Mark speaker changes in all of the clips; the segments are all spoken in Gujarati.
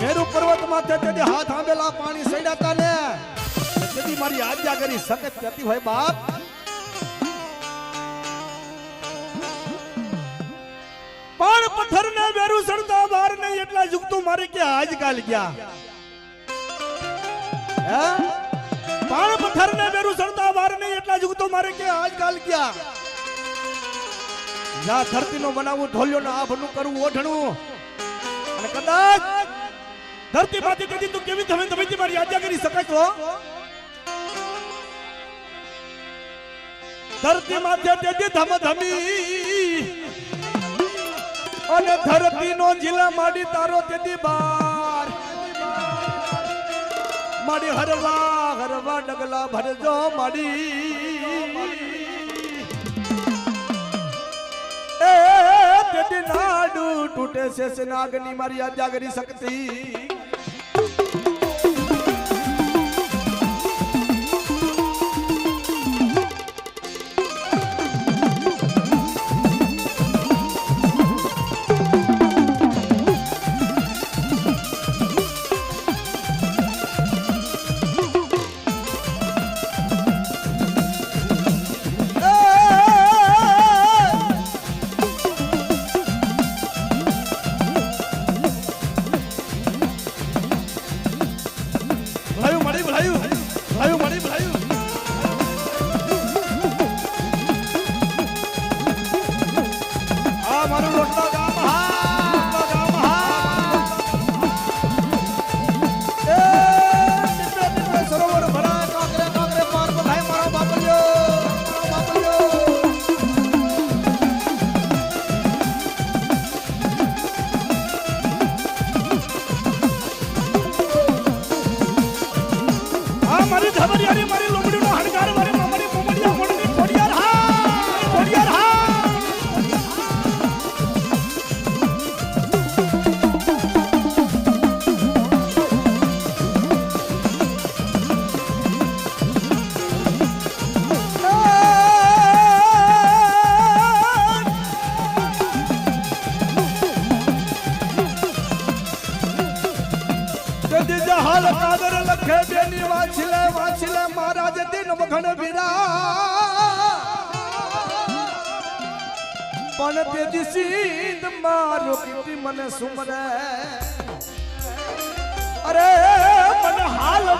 Speaker 1: મેરુ પર્વત માથે તેથી હાથ આંબેલા પાણી સડ્યાતા ને. તેથી મારી આજ્ઞા કરી સખત કરતી હોય બાપ. પણ પથ્થર ને મેરુ સડતા બાર નહીં, એટલા ઝુકતું મારે કે આજકાલ ગયા. પણ પથ્થર ને મેરુ સડતા બહાર નહીં, એટલા ઝુકતું મારે કે આજકાલ ગયા. જ્યાં ધરતીનો બનાવવું ઢોલ્યો ને આભનું કરવું ઓઢણું. અને કદાચ ધરતી માંથી તેથી તું કેવી તમે તમે મારી આજ્ઞા કરી શકાય તો? ધરતી માથે તેથી ધમ ધમી અને ધરતી નો જિલ્લા માડી તારો તેથી બાર. માડી હરવા હરવા ડગલા ભરજો માડી. એ તેથી નાડું તૂટે છે નાગની મારી આજ્ઞા કરી શકતી. આ મારી ધબરિયારી મારી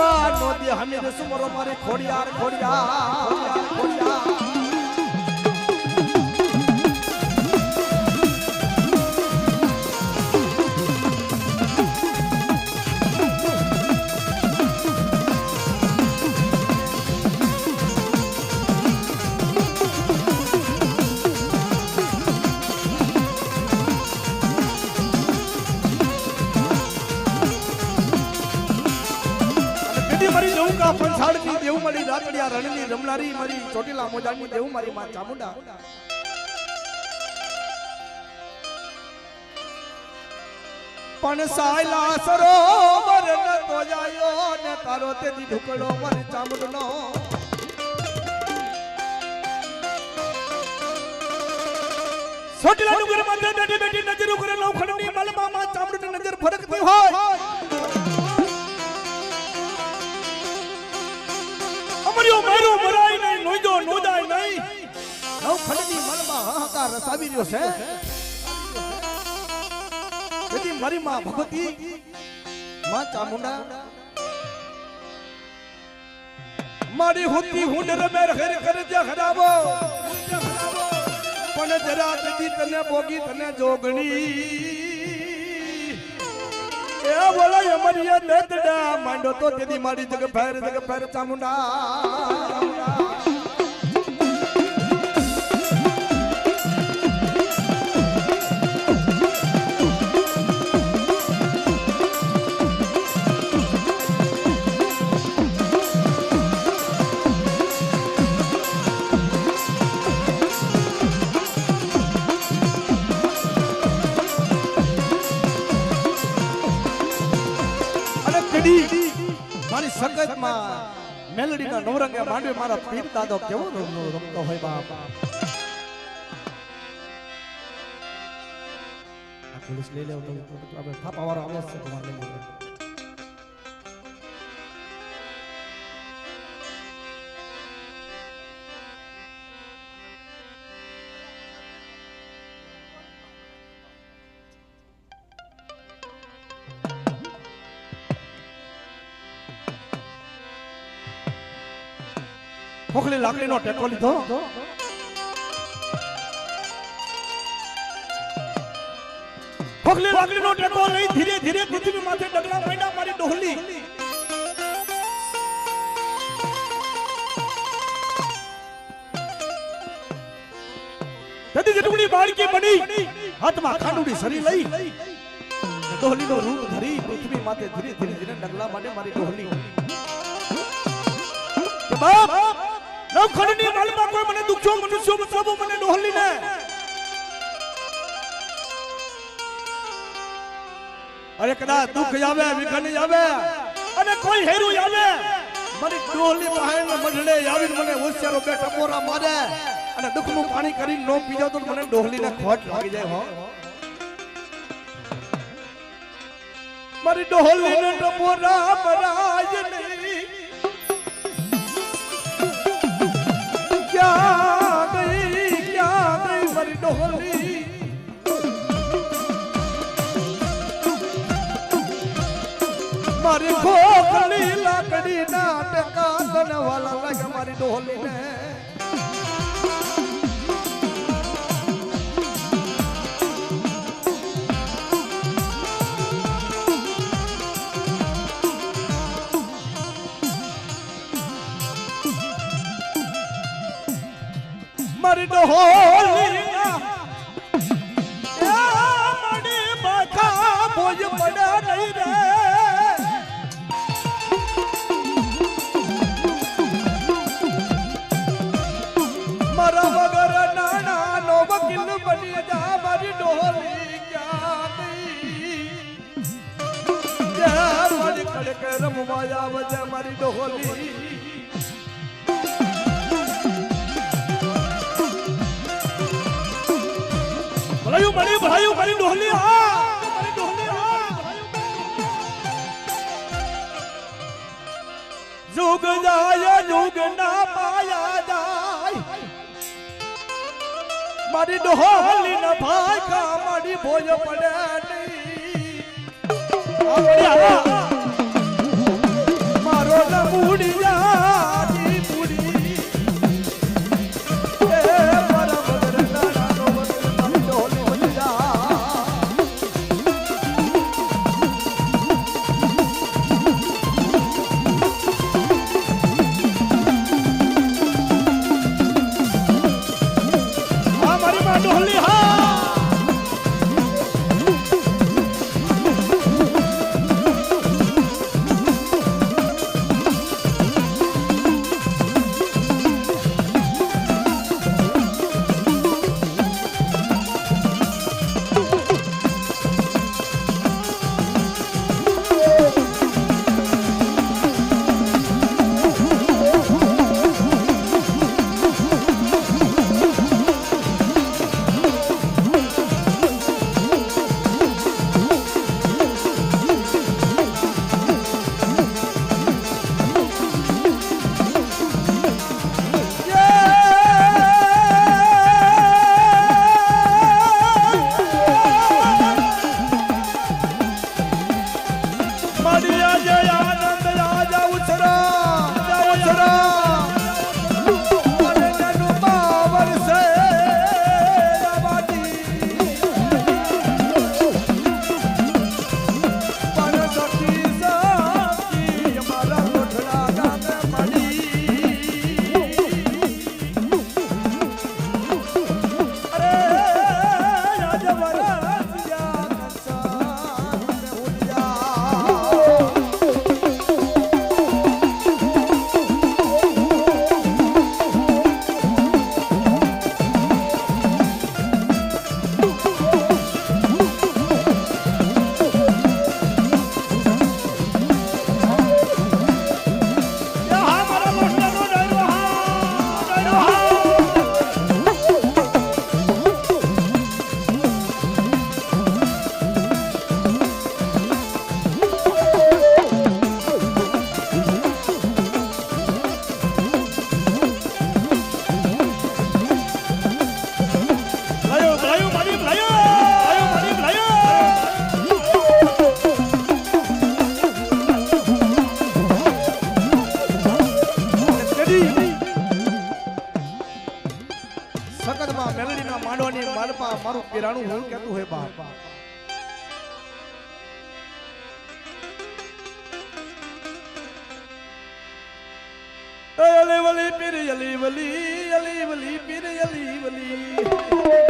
Speaker 1: હાલ નો દે હમીદ સુમરો મારી ખોડિયાર ખોડિયાર ખોડિયાર. કદી મારી રણની રમનારી મારી ચોટીલા મોજાની દેવું મારી માં ચામુંડા. પણ સાયલા સરોવર ન તો જાયો ને તારો તેથી ઢુકડો મારી ચામુંડનો. ચોટીલા ડુંગરમાં બેઠી બેઠી નજર ઉગરે લોખંડની મલમાં માં ચામુંડની નજર ફરકતી હોય. ખંડની મનમાં હાહાકાર રસાવી રહ્યો છે. તેથી મારી માં ભગવતી, માં ચામુંડા. મારી હોતી હુંડ મેર ઘર કરે જે ખરાબો પણ જરા તેથી તને ભોગી તને જોગણી. એ બોલો યમરિયા દતડા, માંડો તો તેથી મારી જગ ફેર જગ ફેર ચામુંડા. સંગતમાં મેલડીના નવરંગે માંડવે મારા પીર દાદો કેવો રમ- રમતો હોય બાપ. પોલીસ લઈ લેવો તો આપણે થાપાવાળો આવે છે તમારે ખોખલી લાકડીનો ટેકો લીધો. ખોખલી લાકડીનો ટેકો લઈ ધીરે ધીરે પૃથ્વી માથે ડગલા માંડ્યા મારી ડોહલી. તેથી જેટલી બાળકી બની, હાથમાં ખાંડુડી સરી લઈ. ડોહલીનો રૂપ ધરી પૃથ્વી માથે ધીરે ધીરે ધીરે ડગલા માંડે મારી ડોહલી. બાપ નવખંડની માલમાં કોઈ મને દુખ્યો, મનુષ્યો બચાવો મને ડોહલીને. અરે કદા દુઃખ આવે, વિઘન આવે, અને કોઈ હેરું આવે. મારી ડોહલી બહાર મઢડે આવીને મને હોશિયારો બે ટપોરા મારે, અને દુઃખનું પાણી કરીને નો પીજો તો મને ડોહલીને ખોટ લાગી જાય, હો. મારી ડોહલીને ટપોરા મરાય નહીં મારી ખોખલી લાકડી ના ટકા વાલા લાગે મારી ડોલી ને મારી ડોલી ના મડી માથા બોજ પડે નહીં રે. રમવા આવે છે મારી ડોહલી ભલાયું મારી ભલાયું મારી ડોહલી મારી જુગ જાય જુગ ના પાયા જાય. મારી ડોહલી ના ભાઈ કા મારી ભોજ પડે નહીં. આપણે આવા માંડો ની મારું કિરાણું હું કેતું હોય બાપ. અલી વલી પીરી અલી વલી અલી વલી પીરી અલી વલી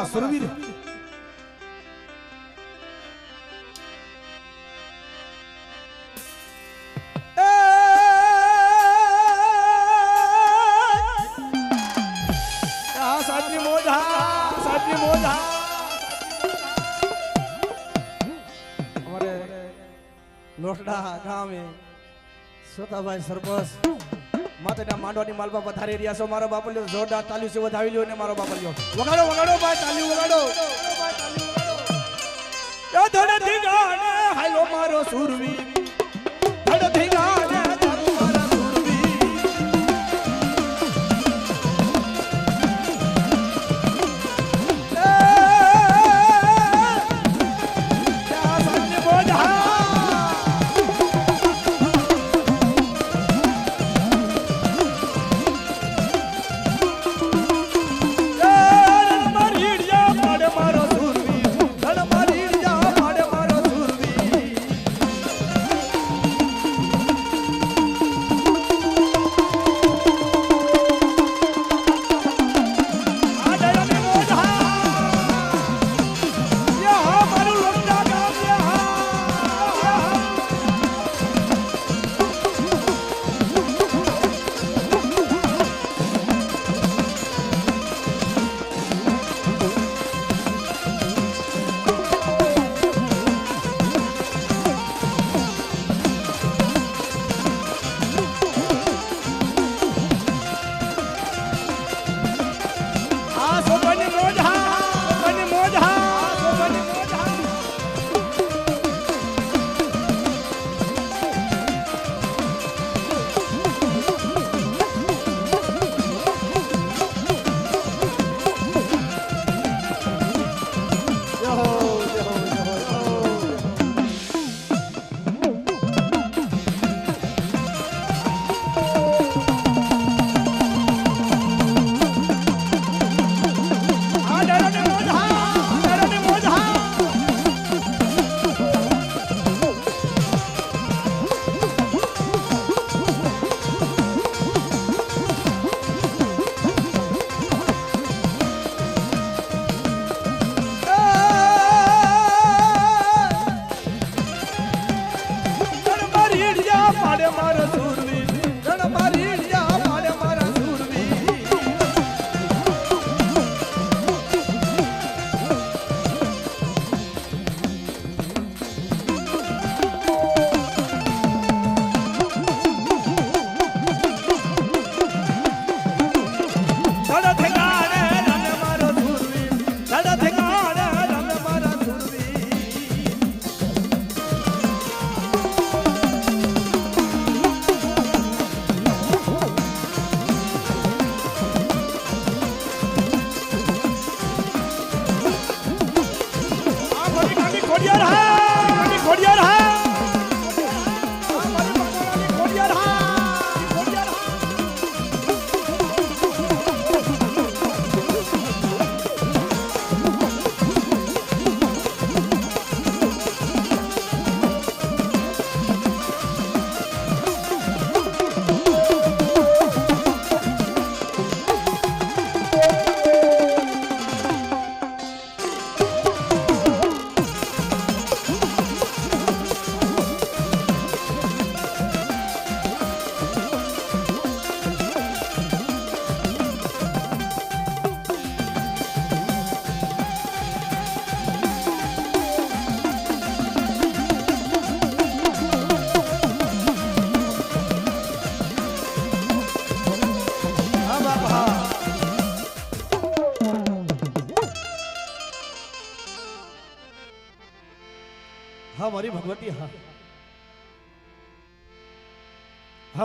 Speaker 1: મારા સુરવીર લોટડા ગામે સોતાભાઈ સરપંચ માતેના માંડવાની માલવા વધારી રહ્યા છો. મારો બાપલ્યો જોરદાર તાલીઓ છે વધાવી લ્યો ને મારો બાપલ્યો વગાડો વગાડો ભાઈ તાલીઓ વગાડો. ધડ ધીગાડે હાલો મારો સુરવી. ધડ ધીગાડે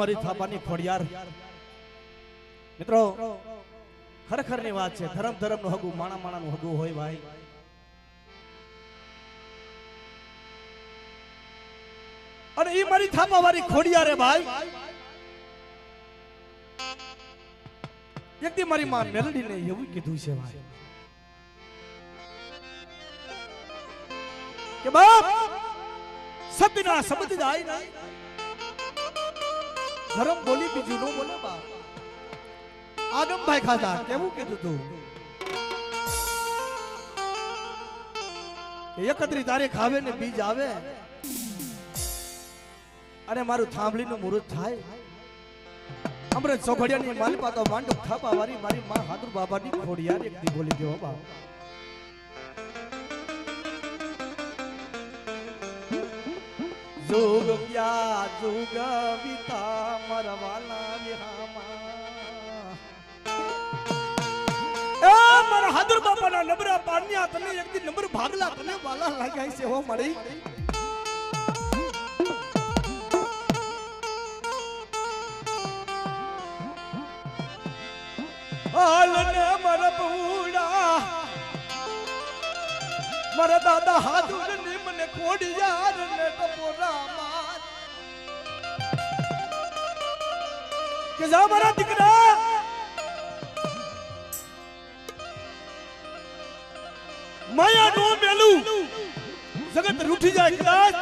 Speaker 1: મારી થાપાની ખોડિયાર મિત્રો ખરેખરની વાત છે, ધર્મ ધર્મનું હગું, માણા માણા નું હગું હોય ભાઈ. અને એ મારી થાપા વાળી ખોડિયારે ભાઈ. એક દી મારી માં મેલડીને એવું કીધું છે ભાઈ. કે બાપ સત્યના શબ્દ જાય નહીં ધર્મ બોલી બીજું નો બોલે બાપ. આદમભાઈ ખાતા કેવું કીધું તું? એકત્રી તારીખ આવે ને બીજ આવે. અને મારું થાંભલીનું મુહૂર્ત થાય. અમૃત સોઘડિયાની માલપા તો માંડુક થાપા વારી મારી માં હાદુર બાબાની ખોડિયાર એક દી બોલી ગયો બાપ. જોગ પ્યા જોગ વિતા મરવાલા વિહામા મારા હાદર બાપાના નબરા પાન્યા તમે એક દી ભાગલા તને વાલા લાગ્યા દાદા હાદુર ને મને ખોડિયાર ને ટપોરા માર કે જા મારા દીકરા. માયા નો મેલું. જગત રૂઠી જાય કદાચ.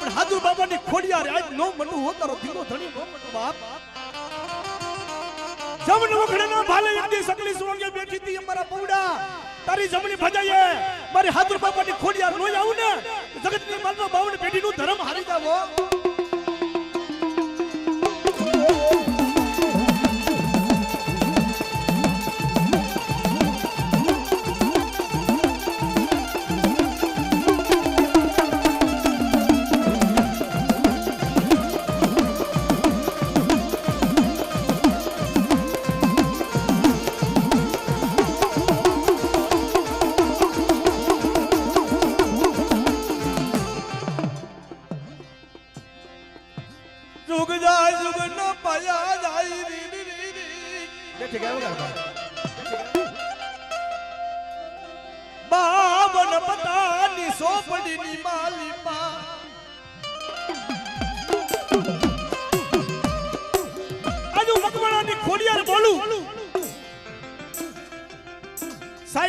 Speaker 1: પણ હાદુર બાબાની ખોડિયાર આજ નો મટું હો, તારો ધીરો ધણી નો મટું બાપ. જમન વખડે ના ભાલે એકદી સકલી સુવંગે બેઠી હતી અમારા પૌડા. તારી જમણી ભજાઈએ. મારી હાથુર બાપાની ખોડિયાર નો આવું ને. જગતની માલનો બાવન પેઢીનું ધર્મ હારી જાવો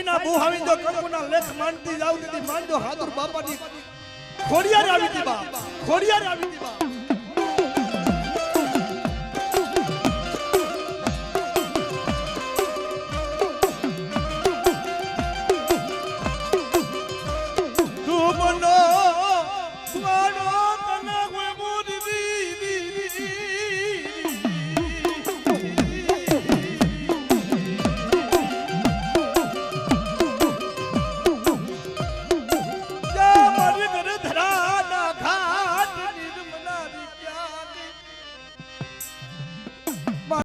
Speaker 1: સાઈના બુહાવી જો કંકુના લેખ માંડતી જાવ તેથી માંડો હાથુર બાપાની ખોડિયાર આવી બા. ખોડિયાર આવી બા.